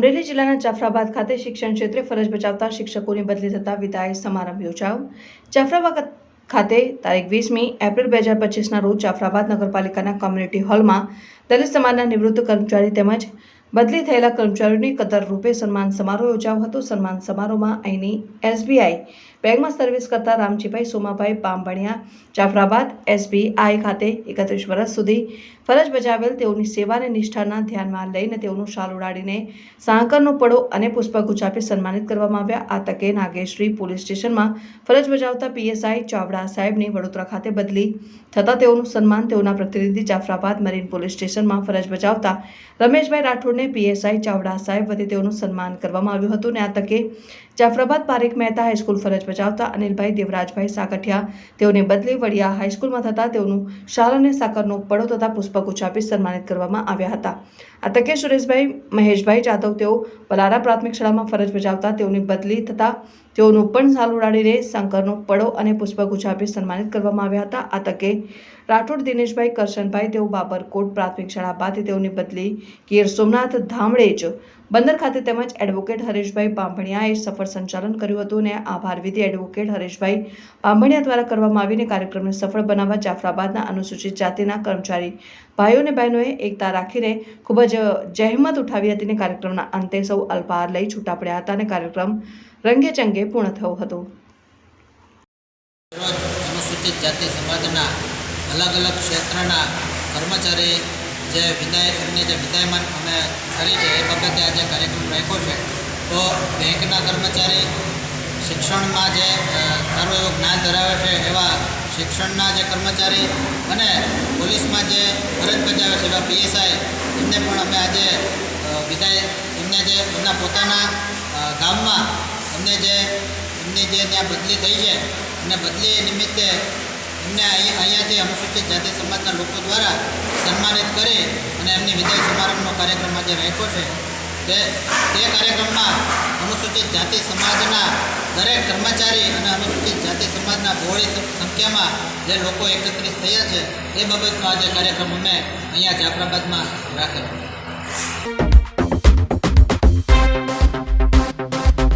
અમરેલી જિલ્લાના જાફરાબાદ ખાતે શિક્ષણ ક્ષેત્રે ફરજ બજાવતા શિક્ષકોની બદલી થતા વિદાય સમારંભ યોજાયો. જાફરાબાદ ખાતે તારીખ વીસમી એપ્રિલ બે હજાર પચીસના રોજ જાફરાબાદ નગરપાલિકાના કોમ્યુનિટી હોલમાં દલિત સમાજના નિવૃત્ત કર્મચારી તેમજ બદલી થયેલા કર્મચારીઓની કદર રૂપે સન્માન સમારોહ યોજાયો હતો. સન્માન સમારોહમાં અહીંની એસબીઆઈ બેંકમાં સર્વિસ કરતા રામજીભાઈ સોમાભાઈ પામભણિયા જાફરાબાદ એસબીઆઈ ખાતે એકત્રીસ વર્ષ સુધી ફરજ બજાવેલ તેઓની સેવાને નિષ્ઠાના ધ્યાનમાં લઈને તેઓનું શાલ ઉડાડીને સાંકરનો પડો અને પુષ્પગુચ્છ આપી સન્માનિત કરવામાં આવ્યા. આ તકે નાગેશ્રી પોલીસ સ્ટેશનમાં ફરજ બજાવતા પીએસઆઈ ચાવડા સાહેબની વડોદરા ખાતે બદલી થતાં તેઓનું સન્માન તેઓના પ્રતિનિધિ જાફરાબાદ મરીન પોલીસ સ્ટેશનમાં ફરજ બજાવતા રમેશભાઈ રાઠોડને પીએસઆઈ ચાવડા સાહેબ વતી તેઓનું સન્માન કરવામાં આવ્યું હતું અને આ તકે જાફરાબાદ પારેખ મહેતા હાઈસ્કૂલ ફરજ બજાવતા અનિલભાઈ દેવરાજભાઈ સાકઠિયા તેઓને બદલી વડિયા હાઈસ્કૂલમાં થતા તેઓનું શાલ અને સાકરનો પડો તથા પુષ્પગુચ્છ આપી સન્માનિત કરવામાં આવ્યા હતા. આ તકે સુરેશભાઈ મહેશભાઈ જાદવ તેઓ પલારા પ્રાથમિક શાળામાં ફરજ બજાવતા તેઓની બદલી થતાં તેઓનું પણ ઝાલ ઉડાડીને શંકરનો પડો અને પુષ્પગુચ્છ આપી સન્માનિત કરવામાં આવ્યા હતા. આ તકે રાઠોડ દિનેશભાઈ કરશનભાઈ તેઓ બાબરકોટ પ્રાથમિક શાળા બાદ તેઓની બદલી ગીર સોમનાથ ધામડેજ બંદર ખાતે તેમજ એડવોકેટ હરેશભાઈ બાંભણિયાએ સફળ સંચાલન કર્યું હતું અને આભાર વિધિ એડવોકેટ હરેશભાઈ બાંભણિયા દ્વારા કરવામાં આવીને કાર્યક્રમને સફળ બનાવવા જાફરાબાદના અનુસૂચિત જાતિના કર્મચારી ભાઈઓ અને બહેનોએ એકતા રાખીને ખૂબ જ જહેમત ઉઠાવી હતી અને કાર્યક્રમના અંતે સૌ અલ્પાહાર લઈ છૂટા પડ્યા હતા અને કાર્યક્રમ રંગે ચંગે પૂર્ણ થયો હતો. અનુસૂચિત જાતિ સમાજના અલગ અલગ ક્ષેત્રના કર્મચારી જે વિદાય, એમને જે વિદાયમાન અમે કરી છે, એ બાબતે આજે કાર્યક્રમ રાખ્યો છે. તો બેંકના કર્મચારી શિક્ષણમાં જે સારું એવું જ્ઞાન ધરાવે છે એવા શિક્ષણના જે કર્મચારી અને પોલીસમાં જે ફરજ બજાવે છે, એવા પીએસઆઈ, એમને પણ અમે આજે વિદાય, એમને જે, એમના પોતાના ગામમાં એમને જે, એમની જે ત્યાં બદલી થઈ છે અને બદલી નિમિત્તે એમને અહીં, અહીંયાથી અનુસૂચિત જાતિ સમાજના લોકો દ્વારા સન્માનિત કરી અને એમની વિદાય સમારંભનો કાર્યક્રમ આજે રાખ્યો છે. તે તે કાર્યક્રમમાં અનુસૂચિત જાતિ સમાજના દરેક કર્મચારી અને અનુસૂચિત જાતિ સમાજના બહોળી સંખ્યામાં જે લોકો એકત્રિત થયા છે, એ બાબતનો આજે કાર્યક્રમ અમે અહીંયા જાફરાબાદમાં રાખેલો.